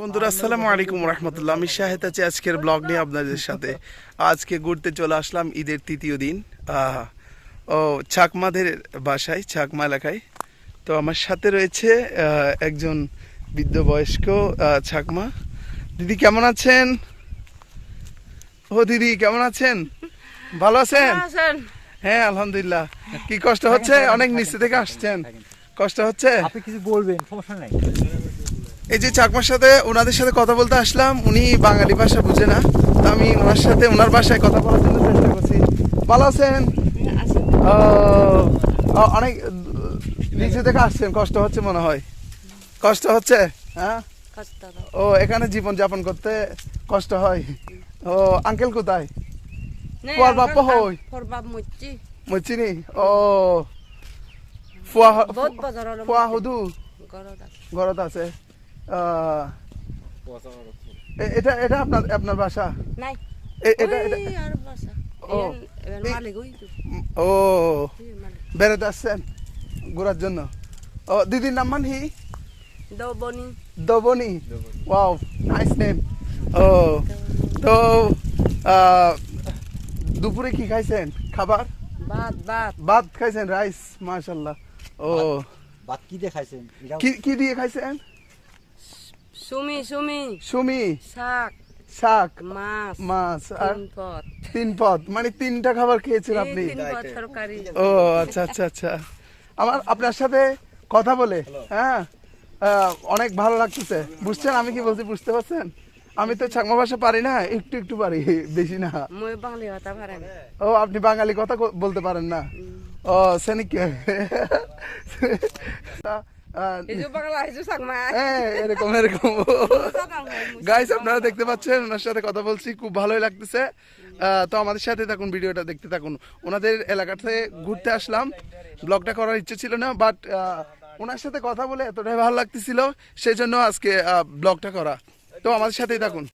বন্ধুরা আসসালামু আলাইকুম রহমতুল্লাহ আমি শাহেদ আছি আজকের ব্লগ নিয়ে আপনাদের সাথে। আজকে ঘুরতে চলে আসলাম ঈদের তৃতীয় দিন। ও চাকমাদের বাসায় চাকমা এলাকায়। তো আমার সাথে রয়েছে একজন বৃদ্ধ বয়স্ক চাকমা। দিদি কেমন আছেন? ও দিদি কেমন আছেন? ভালো আছেন? আছেন। হ্যাঁ আলহামদুলিল্লাহ। কি কষ্ট হচ্ছে? অনেক নিচে থেকে আসছেন। কষ্ট হচ্ছে? আপনি কিছু বলবেন সমস্যা নাই। এই যে চাকমার সাথে ওনাদের সাথে কথা বলতে আসলাম উনি বাঙালি ভাষা বুঝে না। তো আমি ওনার সাথে ওনার ভাষায় কথা বলার জন্য চেষ্টা করছি। ভালো আছেন? অনেক নিচে থেকে আসছেন কষ্ট হচ্ছে মনে হয়। কষ্ট হচ্ছে? হ্যাঁ? ও এখানে জীবন যাপন করতে কষ্ট হয়। ও আঙ্কেল কোথায়? Por বাপ্পা হই। বাপ ও ফুয়া ফুয়া হদু? ঘৰত আছে। এটা এটা আপনার আপনার বাসা? নাই। এটা এটা আর বাসা। ও। বেড়াতে আসছেন ঘোরার জন্য? ও দিদির নাম মান হি দাও দবনি। ওয়াও নাইস নেম ও তো দুপুরে কি খাইছেন? খাবার? ভাত ভাত। ভাত খাইছেন রাইস মাশাল্লাহ ও। বাদ কি দিয়ে খাইছেন? কি কি দিয়ে খাইছেন? সুমি সুমি। সুমি। শাক। শাক। মাছ। মাছ। আর তিন পদ। মানে তিনটা খাবার খেয়েছেন আপনি? ও আচ্ছা আচ্ছা আচ্ছা। আমার আপনার সাথে কথা বলে হ্যাঁ অনেক ভালো লাগতেছে। বুঝছেন? আমি কি বলছি বুঝতে পারছেন? আমি তো চাকমা ভাষা পারি না একটু একটু পারি বেশি না। মই বাঙালি হতে পারে না। ও আপনি বাঙালি কথা বলতে পারেন না। ও সেনিক এই যে বাংলা এই যে সাকমা। এরকম এরকম। গাইস আপনারা দেখতে পাচ্ছেন ওনার সাথে কথা বলছি খুব ভালোই লাগতেছে। তো আমাদের সাথে থাকুন ভিডিওটা দেখতে থাকুন। ওনাদের এলাকাতে ঘুরতে আসলাম। ব্লগটা করার ইচ্ছে ছিল না বাট ওনার সাথে কথা বলে এতটাই ভালো লাগতেছিল সেই জন্য আজকে ব্লগটা করা। তো আমাদের সাথেই থাকুন।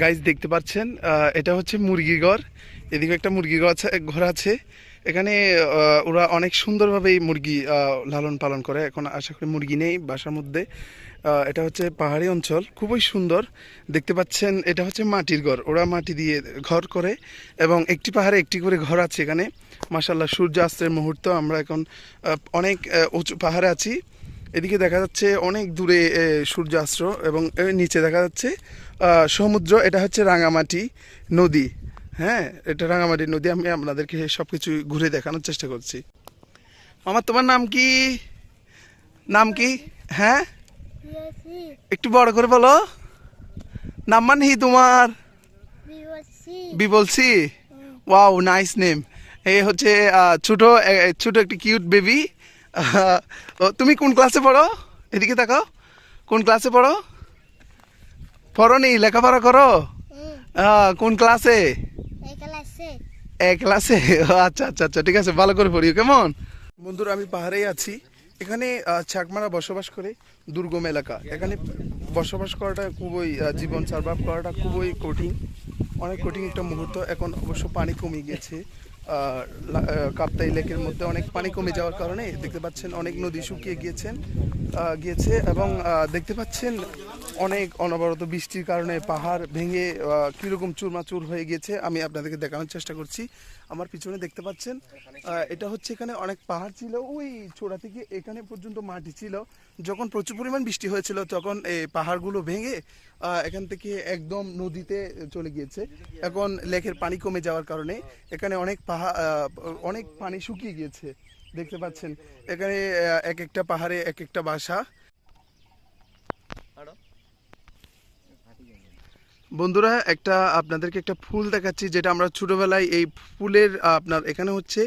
গাইজ দেখতে পাচ্ছেন আহ, এটা হচ্ছে মুরগি ঘর। এদিকে একটা মুরগি ঘর আছে ঘর আছে। এখানে ওরা অনেক সুন্দরভাবেই মুরগি লালন পালন করে। এখন আশা করি মুরগি নেই বাসার মধ্যে। এটা হচ্ছে পাহাড়ি অঞ্চল, খুবই সুন্দর। দেখতে পাচ্ছেন, এটা হচ্ছে মাটির ঘর। ওরা মাটি দিয়ে ঘর করে এবং একটি পাহাড়ে একটি করে ঘর আছে এখানে। মাসাল্লাহ সূর্যাস্তের মুহূর্ত। আমরা এখন অনেক উঁচু পাহাড়ে আছি। এদিকে দেখা যাচ্ছে অনেক দূরে সূর্যাস্ত এবং নিচে দেখা যাচ্ছে সমুদ্র। এটা হচ্ছে রাঙামাটি নদী। হ্যাঁ এটা রাঙামাটি নদী আমি আপনাদেরকে সব কিছু ঘুরে দেখানোর চেষ্টা করছি। আমার তোমার নাম কি? নাম কি? হ্যাঁ? একটু বড় করে বলো। নাম মান হি তোমার? বিবলছি ওয়াও নাইস নেম। এ হচ্ছে ছোট ছোট একটি কিউট বেবি। তুমি কোন ক্লাসে পড়ো? এদিকে তাকাও। কোন ক্লাসে পড়ো? পড়ো নি লেখাপড়া করো? কোন ক্লাসে? এক ক্লাসে? আচ্ছা আচ্ছা আচ্ছা ঠিক আছে ভালো করে পড়িও কেমন? বন্ধুরা আমি পাহাড়েই আছি। এখানে আহ, চাকমারা বসবাস করে দুর্গম এলাকা। এখানে বসবাস করাটা খুবই জীবন সার্ভাইভ করাটা খুবই কঠিন। অনেক কঠিন একটা মুহূর্ত। এখন অবশ্য পানি কমে গেছে কাপ্তাই লেকের মধ্যে অনেক পানি কমে যাওয়ার কারণে দেখতে পাচ্ছেন অনেক নদী শুকিয়ে গিয়েছেন গিয়েছে এবং দেখতে পাচ্ছেন অনেক অনবরত বৃষ্টির কারণে পাহাড় ভেঙে কীরকম চুরমাচুর হয়ে গিয়েছে আমি আপনাদেরকে দেখানোর চেষ্টা করছি। আমার পিছনে দেখতে পাচ্ছেন এটা হচ্ছে এখানে অনেক পাহাড় ছিল, ওই চূড়া থেকে এখানে পর্যন্ত মাটি ছিল। যখন প্রচুর পরিমাণ বৃষ্টি হয়েছিল, তখন এই পাহাড়গুলো ভেঙে এখান থেকে একদম নদীতে চলে গিয়েছে। এখন লেকের পানি কমে যাওয়ার কারণে এখানে অনেক পাহাড় অনেক পানি শুকিয়ে গিয়েছে, দেখতে পাচ্ছেন। এখানে এক একটা পাহাড়ে এক একটা বাসা বন্ধুরা, একটা আপনাদেরকে একটা ফুল দেখাচ্ছি, যেটা আমরা ছোটোবেলায় এই ফুলের, আপনার এখানে হচ্ছে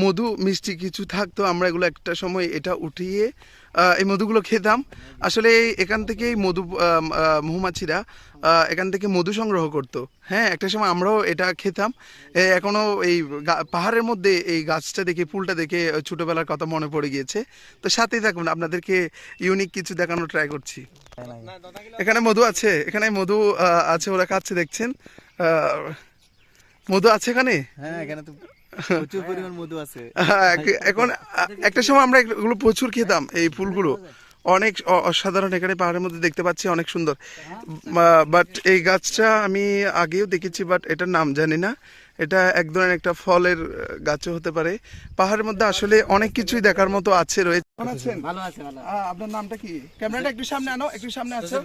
মধু মিষ্টি কিছু থাকতো। আমরা এগুলো একটা সময় এটা উঠিয়ে এই মধুগুলো খেতাম আসলে এখান থেকে মধু মৌমাছিরা এখান থেকে মধু সংগ্রহ করতো। হ্যাঁ একটা সময় আমরাও এটা খেতাম। এখনও এই পাহাড়ের মধ্যে এই গাছটা দেখে, ফুলটা দেখে ছোটোবেলার কথা মনে পড়ে গিয়েছে। তো সাথেই থাকুন, আপনাদেরকে ইউনিক কিছু দেখানোর ট্রাই করছি। এখানে মধু আছে, এখানে মধু আছে, ওরা খাচ্ছে, দেখছেন? মধু আছে এখানে? হ্যাঁ এখানে তো প্রচুর পরিমাণ মধু আছে। এখন একটা সময় আমরা এগুলো প্রচুর খেতাম এই ফুলগুলো। অনেক অসাধারণ এখানে পাহাড়ের মধ্যে দেখতে পাচ্ছি অনেক সুন্দর। বাট এই গাছটা আমি আগেও দেখেছি বাট এটার নাম জানি না। এটা এক ধরনের একটা ফলের গাছও হতে পারে। পাহাড়ের মধ্যে আসলে অনেক কিছুই দেখার মতো আছে রয়েছে। ভালো আছে ভালো। আপনার নামটা কি? ক্যামেরাটা একটু সামনে আনো একটু সামনে আছো?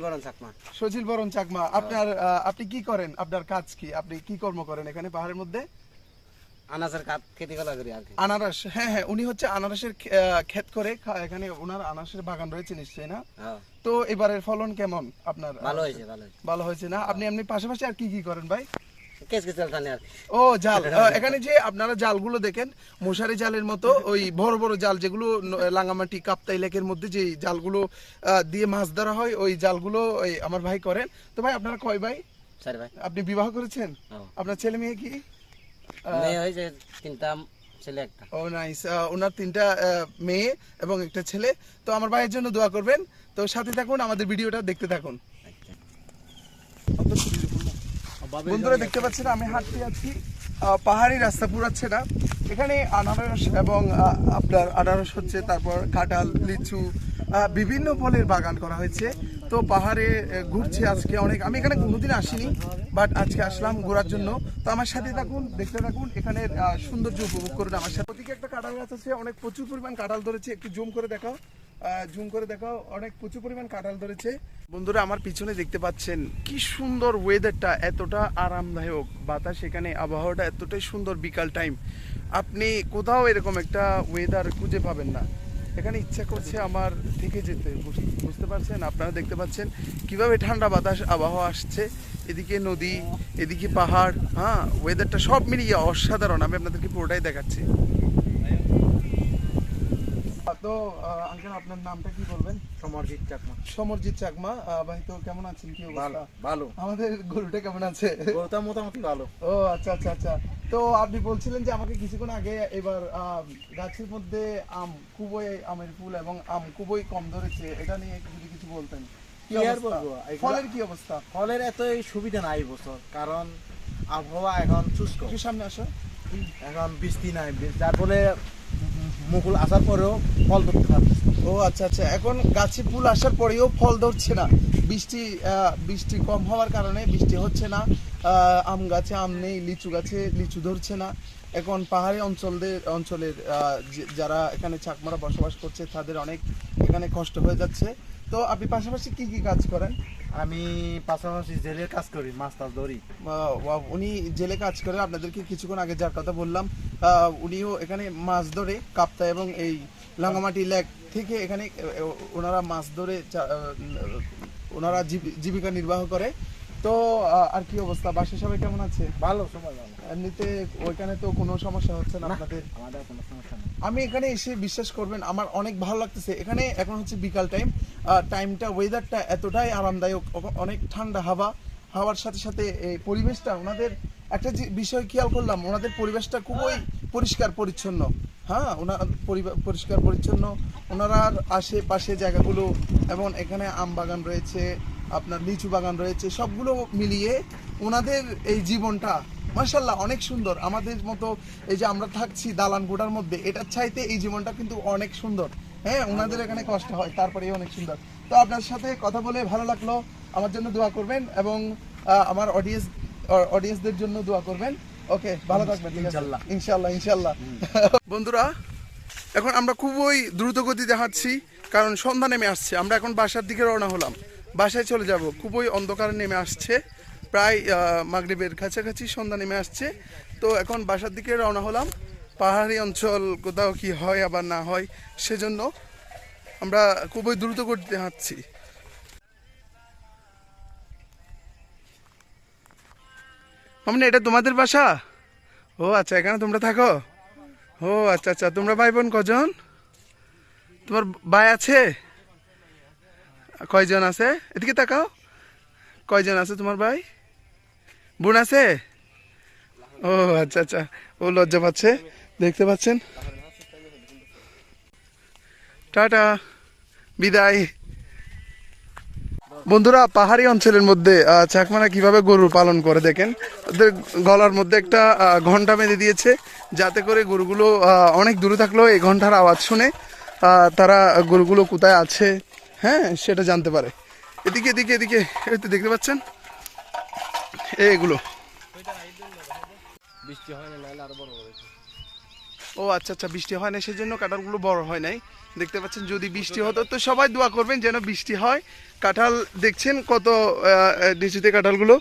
সজিল বরণ চাকমা। আপনার আহ, আপনি কি করেন? আপনার কাজ কি? আপনি কি কর্ম করেন এখানে পাহাড়ের মধ্যে? আনাজের কাঠ করি আর কি। আনারস হ্যাঁ হ্যাঁ উনি হচ্ছে আনারসের ক্ষেত করে এখানে ওনার আনারসের বাগান রয়েছে নিশ্চয়ই না? হ্যাঁ, তো এবারের ফলন কেমন আপনার? ভালো হয়েছে ভালো হয়েছে। ভালো হয়েছে না? আপনি এমনি পাশাপাশি আর কি কি করেন ভাই? ও জাল। এখানে যে আপনারা জালগুলো দেখেন মশারি জালের মতো ওই বড় বড় জাল যেগুলো রাঙামাটি কাপ্তাই লেকের মধ্যে যে জালগুলো দিয়ে মাছ ধরা হয় ওই জালগুলো আমার ভাই করেন। তো ভাই আপনারা কয় ভাই? ভাই। আপনি বিবাহ করেছেন? হ্যাঁ। আপনার ছেলে মেয়ে কি? মেয়ে হয়েছে তিনটা ছেলে একটা। ও নাইস ওনার তিনটা মেয়ে এবং একটা ছেলে। তো আমার ভাইয়ের জন্য দোয়া করবেন। তো সাথে থাকুন আমাদের ভিডিওটা দেখতে থাকুন। বন্ধুরা দেখতে পাচ্ছেন আমি হাঁটতে যাচ্ছি। পাহাড়ি রাস্তা পুরাচ্ছে না। এখানে আনারস এবং আপনার আনারস হচ্ছে তারপর কাঁঠাল লিচু বিভিন্ন ফলের বাগান করা হয়েছে। তো পাহাড়ে ঘুরছি আজকে অনেক। আমি এখানে কোনোদিন আসিনি বাট আজকে আসলাম ঘোরার জন্য। তো আমার সাথে থাকুন দেখতে থাকুন এখানের আহ, সৌন্দর্য উপভোগ করুন আমার সাথে। ওদিকে একটা কাঁঠাল গাছ আছে অনেক প্রচুর পরিমাণ কাঁঠাল ধরেছে। একটু জুম করে দেখাও জুম করে দেখাও অনেক প্রচুর পরিমাণ কাঁঠাল ধরেছে। বন্ধুরা আমার পিছনে দেখতে পাচ্ছেন কি সুন্দর ওয়েদারটা এতটা আরামদায়ক। বাতাস এখানে আবহাওয়াটা এতটাই সুন্দর বিকাল টাইম আপনি কোথাও এরকম একটা ওয়েদার খুঁজে পাবেন না। এখানে ইচ্ছা করছে আমার থেকে যেতে। বুঝ- বুঝতে পারছেন? আপনারা দেখতে পাচ্ছেন কীভাবে ঠান্ডা বাতাস আবহাওয়া আসছে। এদিকে নদী এদিকে পাহাড় হ্যাঁ ওয়েদারটা সব মিলিয়ে অসাধারণ। আমি আপনাদেরকে পুরোটাই দেখাচ্ছি। তো আঙ্কেল আপনার নামটা কি বলবেন? সমরজিৎ চাকমা। সমরজিৎ চাকমা। ভাই তো কেমন আছেন? কি অবস্থা? ভালো। আমাদের গরুটা কেমন আছে? গরুটা মোটামুটি ভালো। ও আচ্ছা আচ্ছা আচ্ছা। তো আপনি বলছিলেন যে আমাকে কিছুক্ষণ আগে এবার গাছের মধ্যে আম খুবই আমের ফুল এবং আম খুবই কম ধরেছে এটা নিয়ে যদি কিছু বলতেন। ফলের কি অবস্থা? ফলের এতই সুবিধা নাই বছর কারণ আবহাওয়া এখন শুষ্ক। সামনে আসো। এখন বৃষ্টি নাই যার ফলে মুকুল আসার পরেও ফল ধরতে পারতেছে না। ও আচ্ছা আচ্ছা। এখন গাছে ফুল আসার পরেও ফল ধরছে না। বৃষ্টি বৃষ্টি কম হওয়ার কারণে বৃষ্টি হচ্ছে না। আম গাছে আম নেই লিচু গাছে লিচু ধরছে না। এখন পাহাড়ি অঞ্চলদের অঞ্চলের যারা এখানে চাকমারা বসবাস করছে তাদের অনেক এখানে কষ্ট হয়ে যাচ্ছে। তো আপনি পাশাপাশি কি কি কাজ করেন? আমি পাশাপাশি জেলের কাজ করি মাছ টাছ ধরি। উনি জেলে কাজ করেন আপনাদেরকে কিছুক্ষণ আগে যার কথা বললাম উনিও এখানে মাছ ধরে কাপ্তা এবং এই লাঙ্গামাটি লেক থেকে এখানে ওনারা মাছ ধরে ওনারা জীবি- জীবিকা নির্বাহ করে। তো আর কি অবস্থা? বাসায় সবাই কেমন আছে? ভালো সময় ভালো। এমনিতে ওইখানে তো কোনো সমস্যা হচ্ছে না আপনাদের? আমাদের কোনো সমস্যা নেই। আমি এখানে এসে বিশ্বাস করবেন আমার অনেক ভালো লাগতেছে। এখানে এখন হচ্ছে বিকাল টাইম টাইমটা ওয়েদারটা এতটাই আরামদায়ক অনেক ঠান্ডা হাওয়া। হাওয়ার সাথে সাথে এই পরিবেশটা ওনাদের একটা যে বিষয় খেয়াল করলাম ওনাদের পরিবেশটা খুবই পরিষ্কার পরিচ্ছন্ন। হ্যাঁ ওনার পরিষ্কার পরিচ্ছন্ন। ওনারা আশেপাশে জায়গাগুলো এবং এখানে আম বাগান রয়েছে আপনার লিচু বাগান রয়েছে সবগুলো মিলিয়ে ওনাদের এই জীবনটা মার্শাল্লাহ অনেক সুন্দর। আমাদের মতো এই যে আমরা থাকছি দালান গোটার মধ্যে এটার চাইতে এই জীবনটা কিন্তু অনেক সুন্দর। হ্যাঁ ওনাদের এখানে কষ্ট হয় তারপরেই অনেক সুন্দর। তো আপনার সাথে কথা বলে ভালো লাগল আমার জন্য দোয়া করবেন এবং আমার অডিয়েন্স অডিয়েন্সদের জন্য দোয়া করবেন। ওকে ভালো থাকবেন ইনশাল্লাহ ইনশাল্লাহ ইনশাল্লাহ বন্ধুরা এখন আমরা খুবই দ্রুত গতিতে হাঁটছি কারণ সন্ধ্যা নেমে আসছে। আমরা এখন বাসার দিকে রওনা হলাম। বাসায় চলে যাব। খুবই অন্ধকার নেমে আসছে। প্রায় মাগরিবের কাছাকাছি সন্ধ্যা নেমে আসছে। তো এখন বাসার দিকে রওনা হলাম। পাহাড়ি অঞ্চল, কোথাও কি হয় আবার না হয়, সেজন্য আমরা খুবই দ্রুত করতে হাঁটছি। মানে এটা তোমাদের বাসা? ও আচ্ছা এখানে তোমরা থাকো? ও আচ্ছা আচ্ছা তোমরা ভাই বোন কজন? তোমার ভাই আছে? কয়জন আছে? এদিকে তাকাও। কয়জন আছে তোমার ভাই? বোন আছে? ও আচ্ছা আচ্ছা। ও লজ্জা পাচ্ছে। দেখতে পাচ্ছেন? টাটা। বিদায়। বন্ধুরা, পাহাড়ি অঞ্চলের মধ্যে চাকমারা কীভাবে গরু পালন করে দেখেন? ওদের গলার মধ্যে একটা ঘণ্টা বেঁধে দিয়েছে, যাতে করে গরুগুলো অনেক দূরে থাকলেও এই ঘণ্টার আওয়াজ শুনে তারা গরুগুলো কোথায় আছে হ্যাঁ সেটা জানতে পারে। এদিকে এদিকে এদিকে এই তো দেখতে পাচ্ছেন? এগুলো। বৃষ্টি হয় না নাহলে আরও বড় ও আচ্ছা আচ্ছা বৃষ্টি হয় না সেই জন্য কাঁঠালগুলো বড় হয় নাই। দেখতে পাচ্ছেন যদি বৃষ্টি হতো তো সবাই দোয়া করবেন যেন বৃষ্টি হয়। কাঁঠাল দেখছেন কত ডিসিতে কাঁঠালগুলো?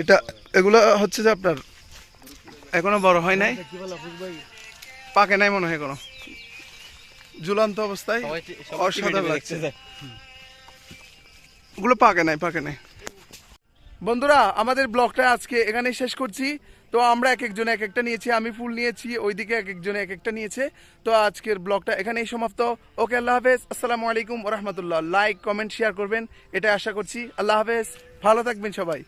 এটা এগুলো হচ্ছে যে আপনার এখনও বড় হয় নাই। পাকে নাই মনে হয় এখনও। ঝুলন্ত অবস্থায় অসাধারণ লাগছে। ওগুলো পাকে নাই পাকে নাই। বন্ধুরা আমাদের ব্লগটা আজকে এখানেই শেষ করছি। তো আমরা এক একজনে এক একটা নিয়েছি আমি ফুল নিয়েছি ওইদিকে এক একজনে এক একটা নিয়েছে। তো আজকের ব্লগটা এখানেই সমাপ্ত। ওকে আল্লাহ হাফেজ। আসসালামু আলাইকুম রহমতুল্লাহ। লাইক কমেন্ট শেয়ার করবেন। এটা আশা করছি। আল্লাহ হাফেজ। ভালো থাকবেন সবাই।